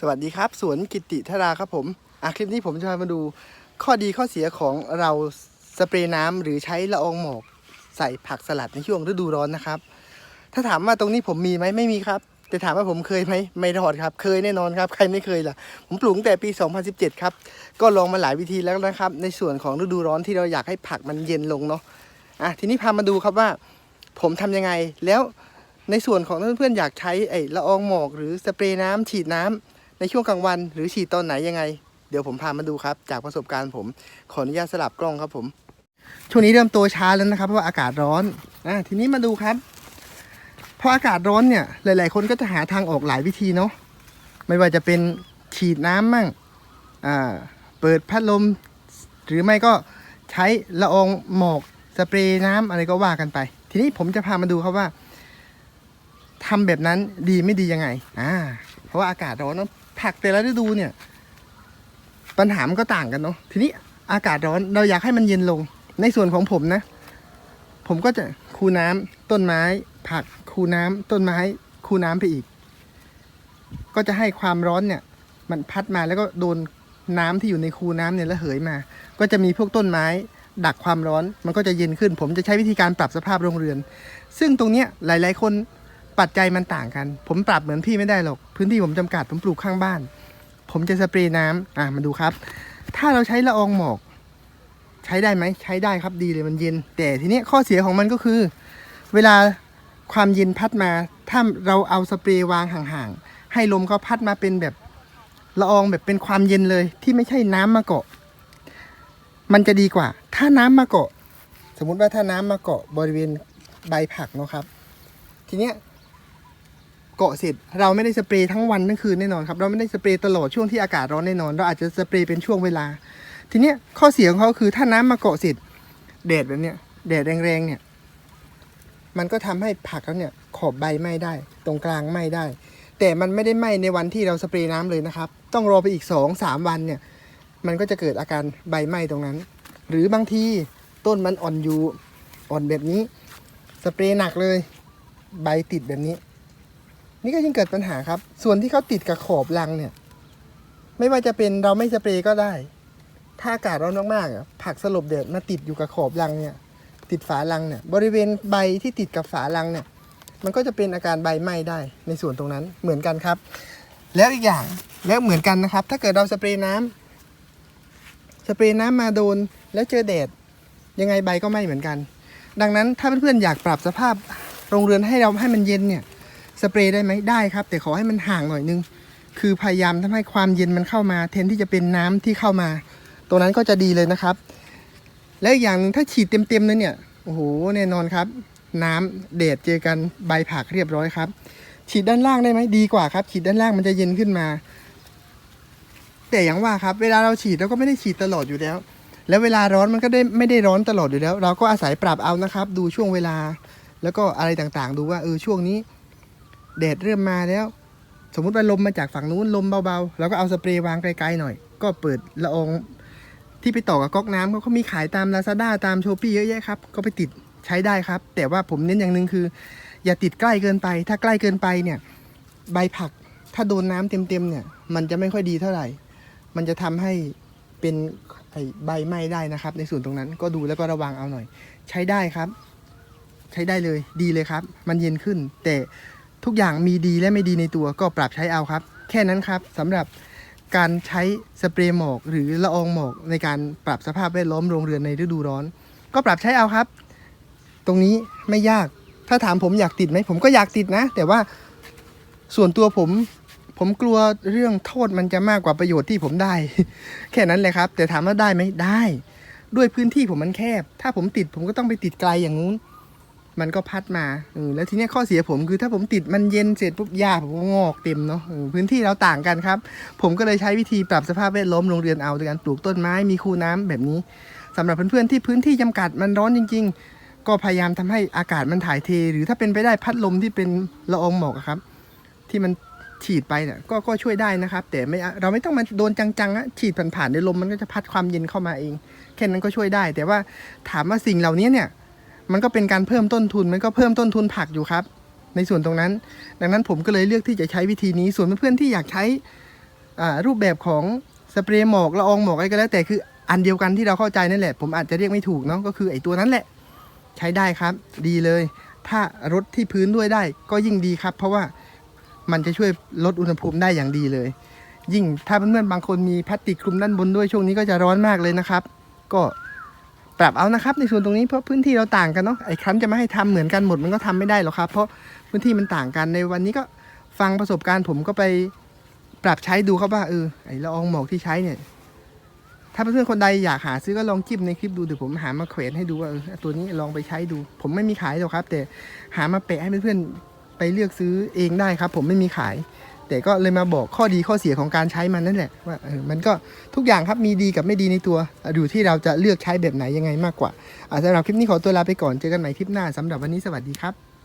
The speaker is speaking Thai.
สวัสดีครับ สวนกิติธราครับผมอะคลิปนี้ผมจะพามาดูข้อดีข้อเสียของเราสเปรย์น้ำหรือใช้ละอองหมอกใส่ผักสลัดในช่วงฤดูร้อนนะครับ ถ้าถามว่าตรงนี้ผมมีไหมไม่มีครับ แต่ถามว่าผมเคยไหมไม่รอดครับ เคยแน่นอนครับ ใครไม่เคยล่ะ ผมปลูกตั้งแต่ปี 2017 ครับ ก็ลองมาหลายวิธีแล้วนะครับ ในส่วนของฤดูร้อนที่เราอยากให้ผักมันเย็นลงเนาะอะทีนี้พามาดูครับว่า ผมทำยังไงแล้วในส่วนของเพื่อนๆอยากใช้ไอ้ละอองหมอก หรือสเปรย์น้ำฉีดน้ำ ในช่วงกลางวันหรือฉีดตอนไหนยังไง เดี๋ยวผมพามาดูครับ จากประสบการณ์ผมขออนุญาตสลับกล้องครับผม ช่วงนี้เริ่มโตช้าแล้วนะครับเพราะว่าอากาศร้อนอะทีนี้มาดูครับพออากาศร้อนเนี่ยหลาย ๆ คนก็จะหาทางออกหลายวิธีเนาะไม่ว่าจะเป็นฉีดน้ำมั่งอ่าเปิดพัดลม หรือไม่ก็ใช้ละอองหมอกสเปรย์น้ำอะไรก็ว่ากันไป ทีนี้ผมจะพามาดูครับว่าทำแบบนั้นดีไม่ดียังไง อ่า ราะว่าอากาศร้อนเนอะผักแต่ละฤดูเนี่ย ปัญหามันก็ต่างกันเนาะทีนี้อากาศร้อนเราอยากให้มันเย็นลง ในส่วนของผมนะ ผมก็จะคูน้ำต้นไม้ ผักคูน้ำต้นไม้ คูน้ำไปอีก ก็จะให้ความร้อนเนี่ย มันพัดมาแล้วก็โดนน้ำที่อยู่ในคูน้ำเนี่ยระเหยมา ก็จะมีพวกต้นไม้ ดักความร้อน มันก็จะเย็นขึ้น ผมจะใช้วิธีการปรับสภาพโรงเรือน ซึ่งตรงเนี้ยหลาย ๆ คน ปัจจัยมันต่างกัน ผมปรับเหมือนพี่ไม่ได้หรอก พื้นที่ผมจำกัดผมปลูกข้างบ้าน ผมจะสเปรย์น้ำอะมาดูครับ ถ้าเราใช้ละอองหมอก ใช้ได้ไหมใช้ได้ครับดีเลยมันเย็น แต่ทีนี้ข้อเสียของมันก็คือ เวลาความเย็นพัดมา ถ้าเราเอาสเปรย์วางห่างๆ ให้ลมเขาพัดมาเป็นแบบละอองแบบเป็นความเย็นเลย ที่ไม่ใช่น้ำมาเกาะ มันจะดีกว่า ถ้าน้ำมาเกาะ สมมุติว่าถ้าน้ำมาเกาะบริเวณใบผักเนาะครับ ทีเนี้ย เกาะเสร็จ เราไม่ได้สเปรย์ทั้งวันทั้งคืนแน่นอนครับเราไม่ได้สเปรย์ตลอดช่วงที่อากาศร้อนแน่นอน เราอาจจะสเปรย์เป็นช่วงเวลา ทีเนี้ยข้อเสียของเขาคือถ้าน้ำมาเกาะเสร็จแดดแบบเนี้ยแดดแรงๆเนี่ยมันก็ทำให้ผักแล้วเนี่ยขอบใบไหม้ได้ ตรงกลางไหม้ได้ แต่มันไม่ได้ไหม้ในวันที่เราสเปรย์น้ำเลยนะครับ ต้องรอไปอีกสองสามวันเนี่ยมันก็จะเกิดอาการใบไหม้ตรงนั้น หรือบางทีต้นมันอ่อนอยู่อ่อนแบบนี้ สเปรย์หนักเลย ใบติดแบบนี้ นี่ก็ยังเกิดปัญหาครับ ส่วนที่เขาติดกับขอบรังเนี่ย ไม่ว่าจะเป็นเราไม่สเปรย์ก็ได้ ถ้าอากาศร้อนมากๆอะผักสลบแดดมาติดอยู่กับขอบรังเนี่ย ติดฝารังเนี่ย บริเวณใบที่ติดกับฝารังเนี่ย มันก็จะเป็นอาการใบไหม้ได้ในส่วนตรงนั้นเหมือนกันครับ แล้วอีกอย่างแล้วเหมือนกันนะครับ ถ้าเกิดเราสเปรย์น้ำสเปรย์น้ำมาโดนแล้วเจอแดดยังไงใบก็ไหม้เหมือนกัน ดังนั้นถ้าเพื่อนๆอยากปรับสภาพโรงเรือนให้เราให้มันเย็นเนี่ย สเปรย์ได้ไหมได้ครับ แต่ขอให้มันห่างหน่อยนึง คือพยายามทำให้ความเย็นมันเข้ามาแทนที่จะเป็นน้ำที่เข้ามา ตรงนั้นก็จะดีเลยนะครับ และอย่างถ้าฉีดเต็มๆเลยเนี่ยโอ้โหแน่นอนครับ น้ำเดดเจอกันใบผักเรียบร้อยครับ ฉีดด้านล่างได้ไหมดีกว่าครับ ฉีดด้านล่างมันจะเย็นขึ้นมา แต่อย่างว่าครับ เวลาเราฉีดเราก็ไม่ได้ฉีดตลอดอยู่แล้ว แล้วเวลาร้อนมันก็ได้ไม่ได้ร้อนตลอดอยู่แล้ว เราก็อาศัยปรับเอานะครับ ดูช่วงเวลา แล้วก็อะไรต่างๆ ดูว่าเออช่วงนี้ แดดเริ่มมาแล้ว สมมุติว่าลมมาจากฝั่งนู้นลมเบาๆเราก็เอาสเปรย์วางไกลๆหน่อย ก็เปิดละอองที่ไปต่อกับก๊อกน้ำเขาเขามีขายตาม Lazada ตามโชปี้เยอะแยะครับ ก็ไปติดใช้ได้ครับ แต่ว่าผมเน้นอย่างหนึ่งคือ อย่าติดใกล้เกินไป ถ้าใกล้เกินไปเนี่ย ใบผักถ้าโดนน้ำเต็มๆเนี่ย มันจะไม่ค่อยดีเท่าไหร่ มันจะทำให้เป็นใบไหม้ได้นะครับ ในส่วนตรงนั้นก็ดูแล้วก็ระวังเอาหน่อย ใช้ได้ครับ ใช้ได้เลยดีเลยครับ มันเย็นขึ้น แต่ ทุกอย่างมีดีและไม่ดีในตัวก็ปรับใช้เอาครับ แค่นั้นครับสำหรับการใช้สเปรย์หมอกหรือละอองหมอกในการปรับสภาพแวดล้อมโรงเรือนในฤดูร้อน ก็ปรับใช้เอาครับ ตรงนี้ไม่ยากถ้าถามผมอยากติดไหมผมก็อยากติดนะ แต่ว่าส่วนตัวผมผมกลัวเรื่องโทษมันจะมากกว่าประโยชน์ที่ผมได้ แค่นั้นเลยครับ แต่ถามว่าได้ไหมได้ ด้วยพื้นที่ผมมันแคบ ถ้าผมติดผมก็ต้องไปติดไกลอย่างนู้น มันก็พัดมาเออแล้วทีนี้ข้อเสียผมคือถ้าผมติดมันเย็นเสร็จปุ๊บหญ้าผมก็งอกเต็มเนาะออพื้นที่เราต่างกันครับ ผมก็เลยใช้วิธีปรับสภาพแวดล้อมโรงเรือนเอาโดยการปลูกต้นไม้มีคูน้ำแบบนี้สำหรับเพื่อนๆที่พื้นที่จำกัดมันร้อนจริง ๆ ก็พยายามทำให้อากาศมันถ่ายเท หรือถ้าเป็นไปได้พัดลมที่เป็นละอองหมอกครับ ที่มันฉีดไปเนี่ยก็ก็ช่วยได้นะครับ แต่ไม่เราไม่ต้องมาโดนจังๆอะฉีดผ่านๆในลมมันก็จะพัดความเย็นเข้ามาเอง แค่นั้นก็ช่วยได้ แต่ว่าถามว่าสิ่งเหล่านี้เนี่ย มันก็เป็นการเพิ่มต้นทุน มันก็เพิ่มต้นทุนผักอยู่ครับ ในส่วนตรงนั้น ดังนั้นผมก็เลยเลือกที่จะใช้วิธีนี้ ส่วนเพื่อนๆที่อยากใช้รูปแบบของสเปรย์หมอกละอองหมอกอะไรก็แล้วแต่คืออันเดียวกันที่เราเข้าใจนั่นแหละ ผมอาจจะเรียกไม่ถูกเนาะก็คือไอ้ตัวนั้นแหละ ใช้ได้ครับ ดีเลย ถ้ารดที่พื้นด้วยได้ก็ยิ่งดีครับ เพราะว่ามันจะช่วยลดอุณหภูมิได้อย่างดีเลย ยิ่งถ้าเพื่อนๆบางคนมีพลาสติกคลุมด้านบนด้วยช่วงนี้ก็จะร้อนมากเลยนะครับ ก็ ปรับเอานะครับในส่วนตรงนี้เพราะพื้นที่เราต่างกันเนาะไอ้ครั้นจะไม่ให้ทำเหมือนกันหมดมันก็ทำไม่ได้หรอกครับ เพราะพื้นที่มันต่างกันในวันนี้ก็ฟังประสบการณ์ผมก็ไปปรับใช้ดูครับว่าเออไอ้ละอองหมอกที่ใช้เนี่ยถ้าเพื่อนๆคนใดอยากหาซื้อก็ลองจิ้มในคลิปดูเดี๋ยวผมหามาแขวนให้ดูว่าเออตัวนี้ลองไปใช้ดู ผมไม่มีขายหรอกครับ แต่หามาแปะให้เพื่อนๆไปเลือกซื้อเองได้ครับ ผมไม่มีขาย แต่ก็เลยมาบอกข้อดีข้อเสียของการใช้มันนั่นแหละว่าเออมันก็ทุกอย่างครับมีดีกับไม่ดีในตัวอยู่ที่เราจะเลือกใช้แบบไหนยังไงมากกว่าสำหรับคลิปนี้ขอตัวลาไปก่อนเจอกันใหม่คลิปหน้าสำหรับวันนี้สวัสดีครับ